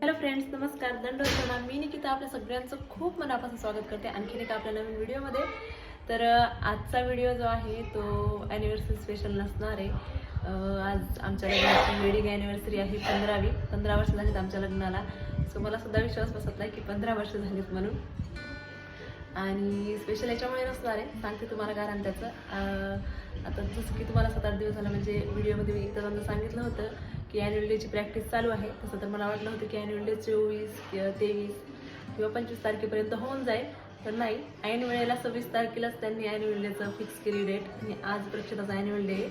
Hello friends नमस्कार. दंडवतना मी निकिता. आपल्या सगळ्यांचं खूप मनापासून स्वागत करते. आणखीन एका आपल्या नवीन व्हिडिओमध्ये. तर आजचा व्हिडिओ जो आहे तो ॲनिव्हर्सरी स्पेशल नसणार आहे. आज आमच्या लग्नाची वेडिंग ॲनिव्हर्सरी आहे पंधरावी. पंधरा वर्ष झालीत आमच्या लग्नाला. सो मला सुद्धा विश्वास बसत नाही की पंधरा वर्ष झालीत म्हणून. आणि स्पेशल याच्यामुळे नसणार आहे. सांगते तुम्हाला कारण त्याचं. अं, आता जसं की तुम्हाला सात आठ दिवस झालं म्हणजे व्हिडिओमध्ये मी एकदा सांगितलं होतं. की ॲन्युअल डेची प्रॅक्टिस चालू आहे. तसं तर मला वाटलं होतं की ॲन्युअल डे चोवीस तेवीस किंवा पंचवीस तारखेपर्यंत होऊन जाईल. तर नाही. ऐन वेळेला सव्वीस तारखेलाच त्यांनी ॲन्युअल डेचं फिक्स केली डेट आणि आज प्रक्षेपाचा ॲन्युअल डे आहे.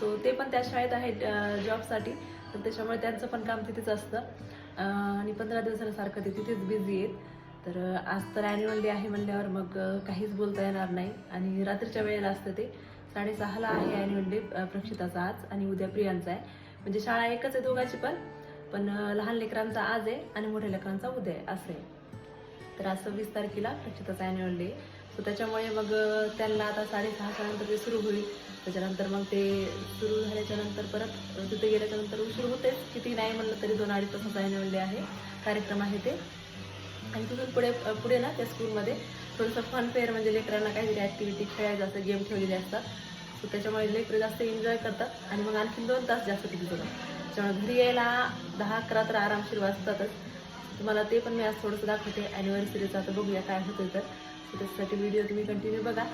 सो ते पण त्या शाळेत आहे जॉबसाठी तर त्याच्यामुळे त्यांचं पण काम तिथेच असतं. आणि पंधरा दिवसासारखं ते तिथेच बिझी आहेत. तर आज तर ॲन्युअल डे आहे म्हणल्यावर मग काहीच बोलता येणार नाही. आणि रात्रीच्या वेळेला असतं ते. साडेसहाला आहे ॲन्युअल डे प्रक्षिताचा आज आणि उद्या प्रियांचा आहे. म्हणजे शाळा एकच आहे दोघांची पण. पण लहान लेकरांचा आज आहे आणि मोठ्या लेकरांचा उद्या आहे. असं आहे. तर आज सव्वीस तारखेला प्रक्षिताचा ॲन्युअल डे सो त्याच्यामुळे मग त्यांना आता साडेसहाच्या नंतर ते सुरू होईल. त्याच्यानंतर मग ते सुरू झाल्याच्यानंतर परत तिथे गेल्याच्यानंतर उशीर होतेच. किती नाही म्हणलं तरी दोन अडीच तासाचा ॲन्युअल डे आहे. कार्यक्रम आहे ते. आणि तिथून पुढे पुढे ना त्या स्कूलमध्ये थोडंसं फन फेअर म्हणजे लेकरांना काहीतरी ॲक्टिव्हिटी खेळायचं असं गेम ठेवलेले असतात. सो त्याच्यामुळे लेकरं जास्त एन्जॉय करतात. आणि मग आणखीन दोन तास जास्त तिथे जातात त्यामुळे घरी यायला दहा अकरा तर आरामशीर वाजतातच. तुम्हाला ते पण मी आज थोडंसं दाखवते. ॲनिव्हर्सरीचं आता बघूया काय होतं तर. त्याच्यासाठी व्हिडिओ तुम्ही कंटिन्यू बघा.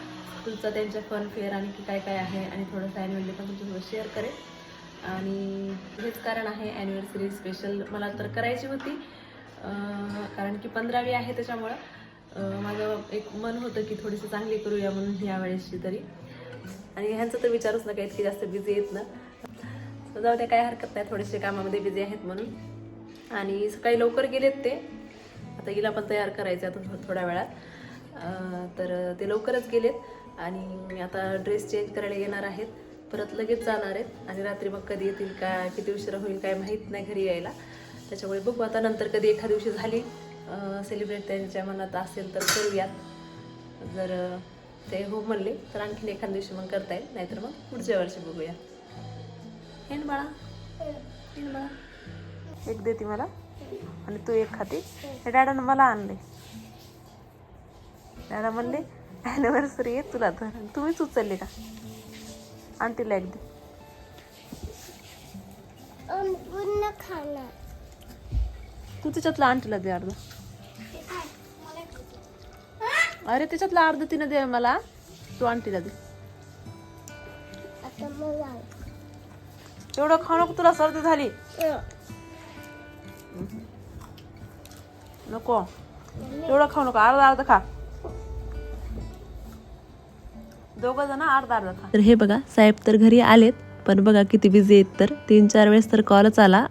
स्कूलचा त्यांच्या फन फेअर आणि काय काय आहे आणि थोडंसं ॲन्युअल पण तुमच्यासोबत शेअर करेन. आणि हेच कारण आहे ॲनिव्हर्सरी स्पेशल मला तर करायची होती. कारण की पंधरावी आहे त्याच्यामुळं. माझं एक मन होतं की थोडीशी चांगली करूया म्हणून यावेळेसची तरी. आणि ह्यांचं तर विचारूच नका इतकी जास्त बिझी आहेत ना. जाऊ द्या काय हरकत नाही थोडेसे कामामध्ये बिझी आहेत म्हणून. आणि सकाळी लवकर गेलेत ते. आता हिला पण तयार करायचं आता थोड्या वेळात. तर ते लवकरच गेलेत. आणि आता ड्रेस चेंज करायला येणार आहेत. परत लगेच जाणार आहेत. आणि रात्री मग कधी येतील का किती उशिरा होईल काय माहीत नाही घरी यायला. त्याच्यामुळे बघू आता नंतर कधी एखाद दिवशी झाली. सेलिब्रेट त्यांच्या मनात असेल तर करूयात. जर ते हो म्हणले तर आणखीन एखाद दिवशी मग करता येईल नाहीतर मग पुढच्या वर्षी बघूया. हेन बाळा. हेन बाळा. एक देते मला. आणि तू एक खाते हे डॅडानं मला आणले. डॅडा म्हणले ॲनिव्हर्सरी आहे तुला तर. तुम्हीच उचलले का? आंटीला एक दे. तू त्याच्यातला आंटीला दे अर्धा. अरे त्याच्यातला अर्ध तिनं दे मला. तू आंटीला दे. एवढं खाऊ नको तुला सर्दी झाली? नको. एवढं खाऊ नको. अर्धा अर्धा खा. दोघं जण अर्धा अर्धा खा. तर हे बघा साहेब तर घरी आलेत पण बघा किती बिझी आहेत तर. तीन चार वेळेस तर कॉलच आला.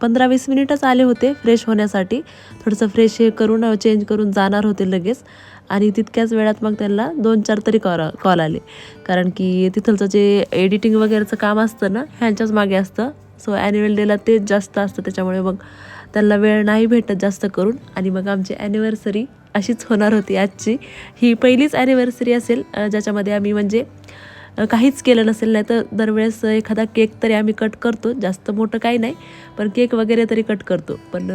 पंधरा वीस मिनिटच आले होते फ्रेश होण्यासाठी. थोडंसं फ्रेश हे करून चेंज करून जाणार होते लगेच. आणि तितक्याच वेळात मग त्यांना दोन चार तरी कॉल कॉल आले. कारण की तिथलचं जे एडिटिंग वगैरेचं काम असतं ना ह्यांच्याच मागे असतं. सो ॲन्युअल डेला तेच जास्त असतं. त्याच्यामुळे मग त्यांना वेळ नाही भेटत जास्त करून. आणि मग आमची ॲनिव्हर्सरी अशीच होणार होती आजची. ही पहिलीच ॲनिव्हर्सरी असेल ज्याच्यामध्ये आम्ही म्हणजे काहीच केलं नसेल. नाही तर दरवेळेस एखादा केक तरी आम्ही कट करतो. जास्त मोठं काही नाही पण केक वगैरे तरी कट करतो. पण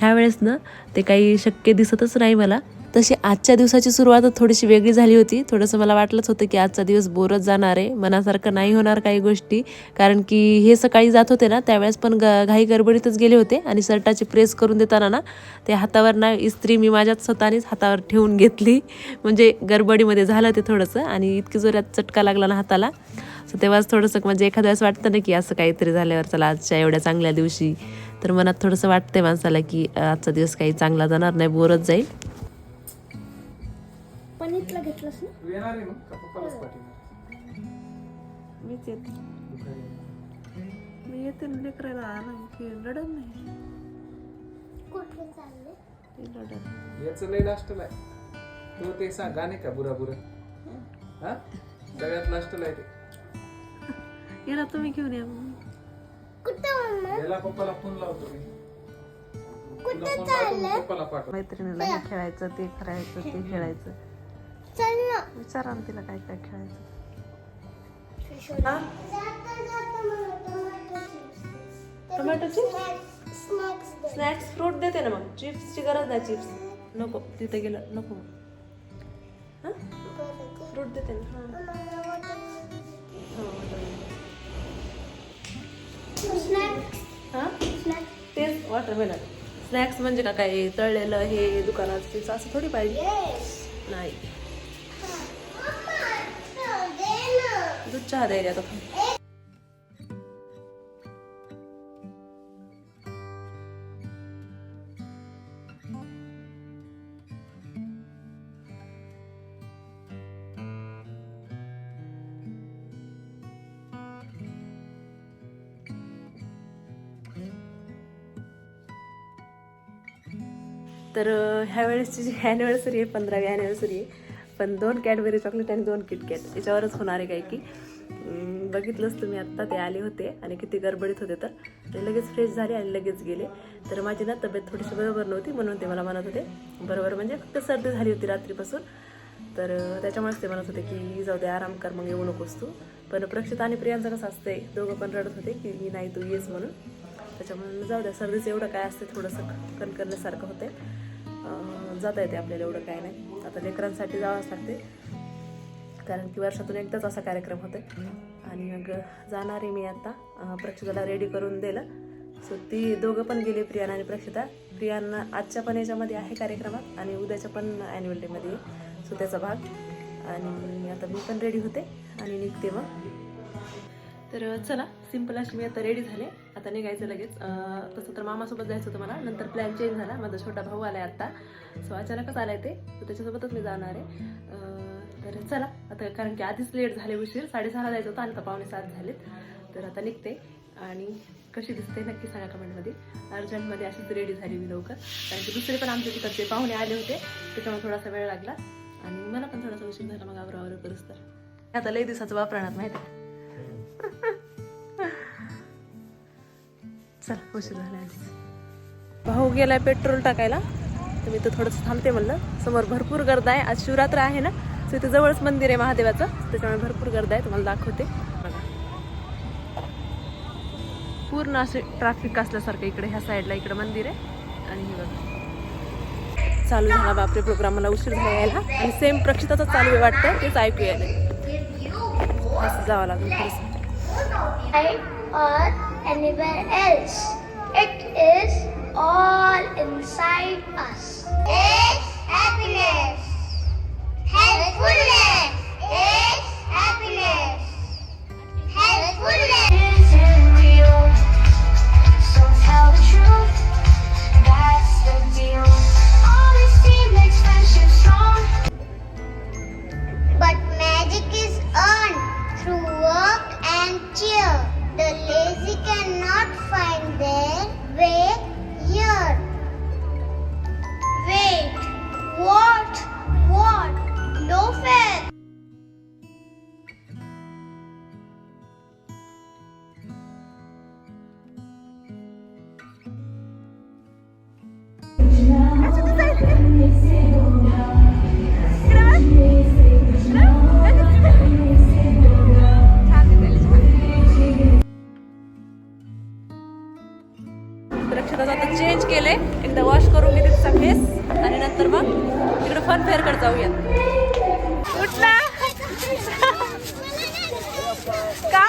ह्यावेळेस ना ते काही शक्य दिसतच नाही मला. तशी आजच्या दिवसाची सुरुवात थोडीशी वेगळी झाली होती. थोडंसं मला वाटलंच होतं की आजचा दिवस बोरच जाणार आहे. मनासारखं नाही होणार काही गोष्टी. कारण की हे सकाळी जात होते ना त्यावेळेस पण ग घाई गडबडीतच गेले होते आणि शर्टाची प्रेस करून देताना ना ते हातावर ना इस्त्री मी माझ्याच स्वतःनेच हातावर ठेवून घेतली. म्हणजे गडबडीमध्ये झालं ते थोडंसं आणि इतकी जोरात चटका लागला ना हाताला. सो तेव्हाच थोडंसं म्हणजे एखाद्या वेळेस वाटतं ना की असं काहीतरी झाल्यावर चला आजच्या एवढ्या चांगल्या दिवशी. तर मनात थोडंसं वाटतंय माणसाला की आजचा दिवस काही चांगला जाणार नाही बोरच जाईल. पनीरला घेतलंस ना? तू येणार आहे मग? का पप्पालाच पाठवणार? मीच येते. मी येते ना लेकरायला नाही लढत नाही. कुठे चालले? ती लढत याचं लय लास्टला आहे. तो ते सांग गाणे का बुरा बुरा हा? सगळ्यात लास्टला आहे ते. याला तुम्ही घेऊन या. कुठे याला पप्पाला फोन लावतो मी. मैत्रिणीला हे खेळायचं ते करायचं ते खेळायचं. चल ना. विचारा ना तिला काय काय खेळायचं. Tomato chips tomato chips snacks snacks fruit देते ना मग. चिप्सची गरज नाही चिप्स नको तिथे गेलं नको हां? फ्रूट देते ना हां. हां? तेच वॉटरमेलन स्नॅक्स म्हणजे का काय तळलेलं हे दुकानात चिप्स असं थोडी पाहिजे. नाही. चहा द्यायला आता तर अं, ह्या वेळेसची जी ॲनिव्हर्सरी आहे पंधरावी ॲनिव्हर्सरी आहे पण दोन कॅडबरी चॉकलेट आणि दोन किटकॅट याच्यावरच होणार आहे काय की बघितलंच तुम्ही आत्ता ते आले होते आणि किती गडबडीत होते तर. ते लगेच फ्रेश झाले आणि लगेच गेले. तर माझी ना तब्येत थोडीशी बरोबर नव्हती म्हणून ते मला म्हणत होते. बरोबर म्हणजे फक्त सर्दी झाली होती रात्रीपासून. तर त्याच्यामुळेच ते म्हणत होते की जाऊ दे आराम कर मग येऊ नकोस तू. पण प्रक्षित आणि प्रियांचं कसं असतंय दोघं पण रडत होते की नाही तू येस म्हणून. त्याच्यामुळे जाऊ द्या सर्दीचं एवढं काय असते थोडंसं कणकरल्यासारखं होते जाता येते आपल्याला एवढं काय नाही. आता लेकरांसाठी जावंच लागते कारण की वर्षातून एकदाच असा कार्यक्रम होते आणि मग जाणार आहे मी आता. प्रक्षिताला रेडी करून दिलं. सो ती दोघं पण गेले प्रियाना आणि प्रक्षिता. प्रियांना आजच्या पण याच्यामध्ये आहे कार्यक्रमात आणि उद्याच्या पण ॲन्युअल डेमध्ये सो त्याचा भाग. आणि आता मी पण रेडी होते आणि निघते मग. तर चला सिंपल अशी मी आता रेडी झाले. आता निघायचं लगेच. तसं तर मामासोबत जायचं होतं मला. नंतर प्लॅन चेंज झाला. माझा छोटा भाऊ आला आहे आत्ता सो अचानकच आलाय ते. त्याच्यासोबतच मी जाणार आहे. तर चला आता कारण की आधीच लेट झाले उशीर साडेसहाला जायचं होतं आणि आता पावणे सात झालेत. तर आता निघते आणि कशी दिसते नक्की सांगा कमेंटमध्ये अर्जंटमध्ये अशीच रेडी झाली मी लवकर. कारण की दुसरे पण आमच्या तिकडचे पाहुणे आले होते त्याच्यामुळे थोडासा वेळ लागला. आणि मला पण थोडासा उशीर झाला मग आवरा आवरा करूच तर. आता लई दिवसाचं वापरणार माहिती आहे चल उशीर झाला आधीच. भाऊ गेलाय पेट्रोल टाकायला. तर मी तर थोडंसं थांबते म्हणलं. समोर भरपूर गर्द आहे. आज शिवरात्र आहे ना? सो इथे जवळच मंदिर आहे महादेवाचं. त्याच्यामुळे भरपूर गर्दा आहे तुम्हाला दाखवते. पूर्ण असे ट्रॅफिक असल्यासारखं इकडे ह्या साईडला इकडे मंदिर आहे. आणि हे बघा. चालू झाला बापरे प्रोग्राम मला उशीर झाला यायला. आणि सेम प्रक्षिताचं चालू आहे वाटतं. तेच ऐकू यायला असं जावं लागेल थोडंसं. It is all inside us. It's happiness. mulher. Fun जाऊया उठला. का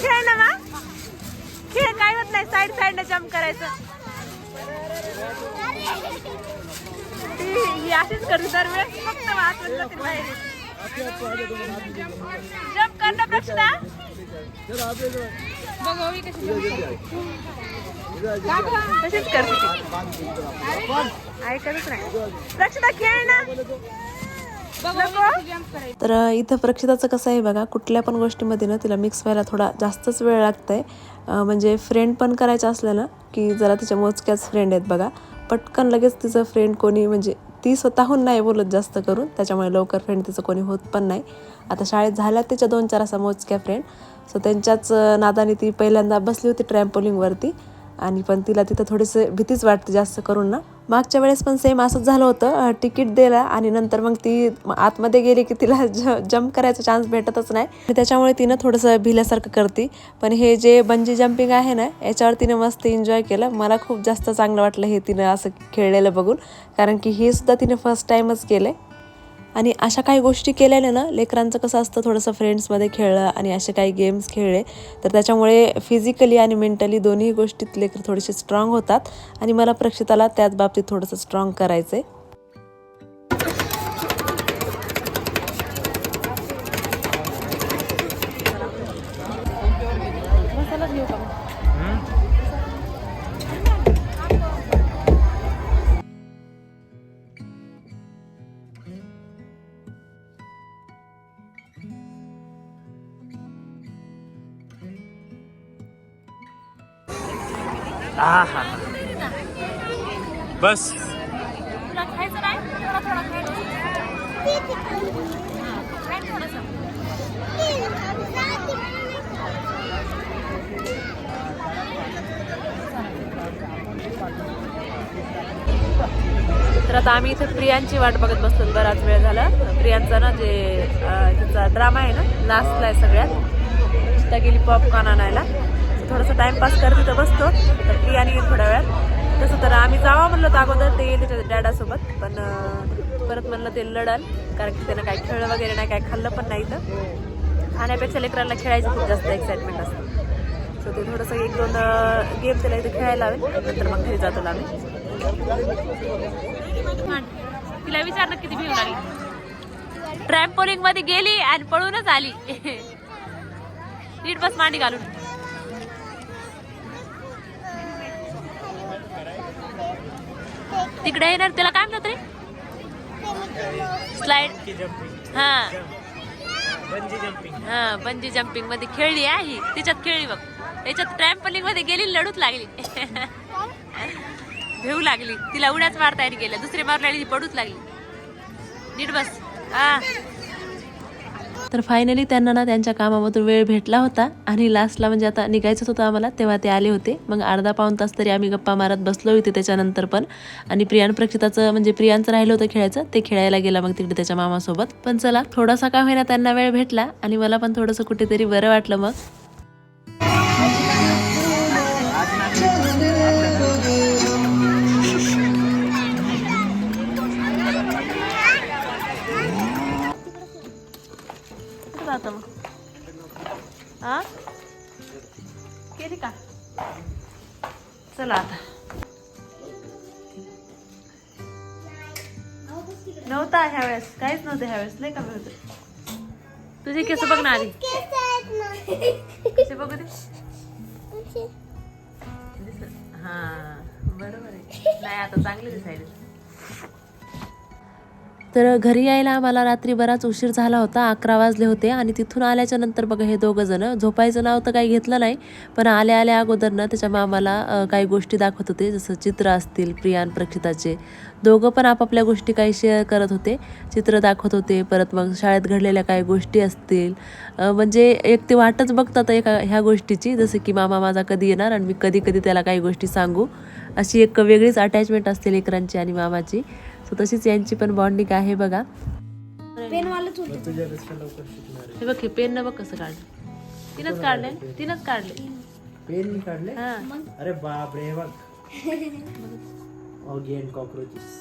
खेळ ना मा खेळ काय होत नाही साईड साईडने जम्प करायचं. ही अशीच करते दरवेळेस फक्त वाचवत बाहेर जम्प करणं प्रश्न? ना कशी तशीच करते ऐकतच नाही. रक्षिता खेळ ना. तर इथं प्रक्षिताचं कसं आहे बघा कुठल्या पण गोष्टीमध्ये ना तिला मिक्स व्हायला थोडा जास्तच वेळ लागत आहे म्हणजे फ्रेंड पण करायचं असलं ना की जरा तिच्या मोजक्याच फ्रेंड आहेत बघा. पटकन लगेच तिचं फ्रेंड कोणी म्हणजे ती स्वतःहून नाही बोलत जास्त करून त्याच्यामुळे लवकर फ्रेंड तिचं कोणी होत पण नाही. आता शाळेत झाल्या तिच्या दोन चार असा मोजक्या फ्रेंड सो त्यांच्याच नादाने ती पहिल्यांदा बसली होती ट्रॅम्पोलिंगवरती आणि पण तिला तिथं थोडीसं भीतीच वाटते जास्त करून ना. मागच्या वेळेस पण सेम असंच झालं होतं. तिकीट दिलं आणि नंतर मग ती आतमध्ये गेली की तिला ज जम्प करायचा चान्स भेटतच नाही. त्याच्यामुळे तिनं थोडंसं भिल्यासारखं करते. पण हे जे बंजी जम्पिंग आहे ना याच्यावर तिनं मस्त एन्जॉय केलं. मला खूप जास्त चांगलं वाटलं हे तिनं असं खेळलेलं बघून. कारण की हे सुद्धा तिने फर्स्ट टाईमच केलं आणि अशा काही गोष्टी केल्याने ना लेकरांचं कसं असतं थोडंसं फ्रेंड्समध्ये खेळलं आणि असे काही गेम्स खेळले तर त्याच्यामुळे फिजिकली आणि मेंटली दोन्ही गोष्टीत लेकर थोडेसे स्ट्रॉंग होतात. आणि मला प्रक्षिताला त्याच बाबतीत थोडंसं स्ट्रॉंग करायचं आहे आहा. बस. तर आता आम्ही इथे प्रियांची वाट बघत बसतो बराच वेळ झाला. प्रियांचा ना जे तिचा ड्रामा आहे ना लास्टला आहे सगळ्यात. त्या गेली पॉपकॉर्न आणायला. थोडंसं टाइमपास करत तिथं बसतो. तर प्रियाने येईल थोड्या वेळात. तसं तर आम्ही जावा म्हणलं तर अगोदर ते येईल त्याच्या डॅडासोबत. पण परत म्हणलं ते लढल कारण की त्यानं काय खेळलं वगैरे नाही काय खाल्लं पण नाही तर खाण्यापेक्षा लेकरांना खेळायची खूप जास्त एक्साइटमेंट असते. सो ते थोडंसं एक दोन गेम त्याला इथे खेळायला लावेल नंतर मग घरी जातो आम्ही. तिला विचारलं किती भीव लागली. ट्रॅम्पोलिंगमध्ये गेली आणि पळूनच आली. नीट बस मांडी घालून. तिकडे येणार त्याला काय म्हणत रे? स्लाइड हा. बंजी जम्पिंग हा बंजी जम्पिंगमध्ये खेळली आहे ही. तिच्यात खेळली बघ. त्याच्यात ट्रॅम्पलिंगमध्ये गेली लढूच लागली. भेऊ लागली. तिला उड्याच मारता येईल गेल्या. दुसरी ती पडूच लागली. नीट बस. हा. तर फायनली त्यांना ना त्यांच्या कामामधून वेळ भेटला होता. आणि लास्टला म्हणजे आता निघायचंच होतं आम्हाला तेव्हा ते आले होते. मग अर्धा पाऊन तास तरी आम्ही गप्पा मारत बसलो होते त्याच्यानंतर पण. आणि प्रियान प्रक्षिताचं म्हणजे प्रियांचं राहिलं होतं खेळायचं ते खेळायला गेला मग तिकडे त्याच्या मामासोबत. पण चला थोडासा का होईना त्यांना वेळ भेटला. आणि मला पण थोडंसं कुठेतरी बरं वाटलं मग. कुठं जातं मग. हा? केली का? चला आता. नव्हता ह्या वेळेस. काहीच नव्हतं ह्या वेळेस. नाही कमी होत. तुझे केस बघ ना आधी. कसे बघू दे? हा बरोबर आहे. नाही आता चांगले दिसायले. तर घरी यायला आम्हाला रात्री बराच उशीर झाला होता अकरा वाजले होते आणि तिथून आल्याच्यानंतर बघा हे दोघं जण झोपायचं नाव तर काही घेतलं नाही पण आल्या आल्या अगोदर ना त्याच्या मामाला काही गोष्टी दाखवत होते जसं चित्र असतील प्रियान प्रक्षिताचे. दोघं पण आपापल्या गोष्टी काही शेअर करत होते चित्र दाखवत होते परत मग शाळेत घडलेल्या काही गोष्टी असतील. म्हणजे एक ते वाटच बघतात एका ह्या गोष्टीची जसं की मामा माझा कधी येणार आणि मी कधी कधी त्याला काही गोष्टी सांगू अशी एक वेगळीच अटॅचमेंट असते लेकरांची आणि मामाची. सो तशीच यांची पण बॉन्डिंग आहे बघा. हे बघ पेन न बघ कसं काढलं. तिनंच काढले तिनंच काढले पेन काढले हा. अरे बाप रे बघ. ऑगियन कॉक्रोचेस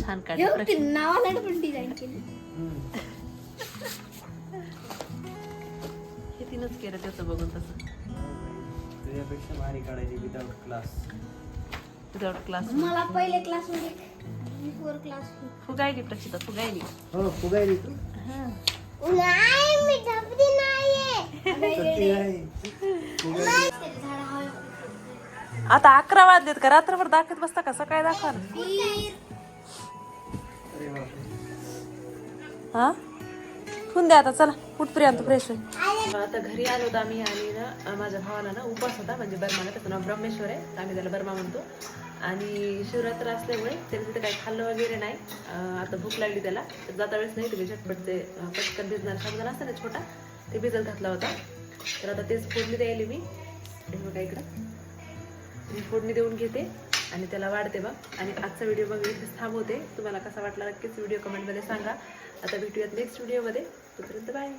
छान काढले नावाला पण डिझाईन केली. हे तिनंच केलं त्याचं बघून तसं. तुझ्यापेक्षा भारी काढायची विदाउट क्लास विदाउट क्लास मला पहिले क्लासमध्ये फोर क्लास फुगायली प्रचिता फुगायली हो फुगायली तू. नाही मी झपली नाहीये. सत्ती आहे आता अकरा वाजलेत का? रात्रभर दाखवत बसता का? सकाळी दाखवा ना. हा? ठेवून द्या आता चला. कुठ पर्यंत फ्रेश होईल आता घरी आलो होतो आम्ही आणि ना माझ्या भावाला ना उपास होता म्हणजे बर्माला त्याचं नाव ब्रह्मेश्वर आहे. आम्ही त्याला बर्मा म्हणतो. आणि शिवरात्र असल्यामुळे त्याने तिथे काही खाल्लं वगैरे नाही. आता भूक लागली त्याला. तर जाता वेळेस नाही तुम्ही झटपट ते पटकन भिजणार. साबुदाणा असतं ना छोटा ते भिजत घातला होता. तर आता तेच फोडणी द्यायली मी. बघा इकडं. मी फोडणी देऊन घेते आणि त्याला वाढते बघ. आणि आजचा व्हिडिओ बघ इथेच थांबवते. तुम्हाला कसा वाटला नक्कीच व्हिडिओ कमेंटमध्ये सांगा. आता भेटूयात नेक्स्ट व्हिडिओमध्ये तोपर्यंत बाय